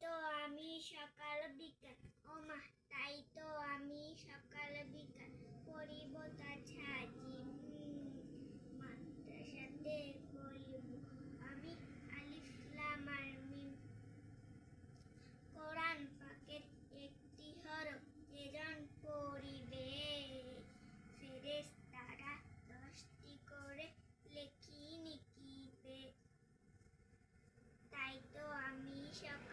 তো আমি সকাল বিকাল, ও মা তাই তো আমি সকাল বিকাল ছাজি আমি আলিফলাম আর মিম। কোরআন পাকের একটি পড়িবে। ফেরেস তারা দশটি করে লেখি নিকিবে। তাই তো আমি সব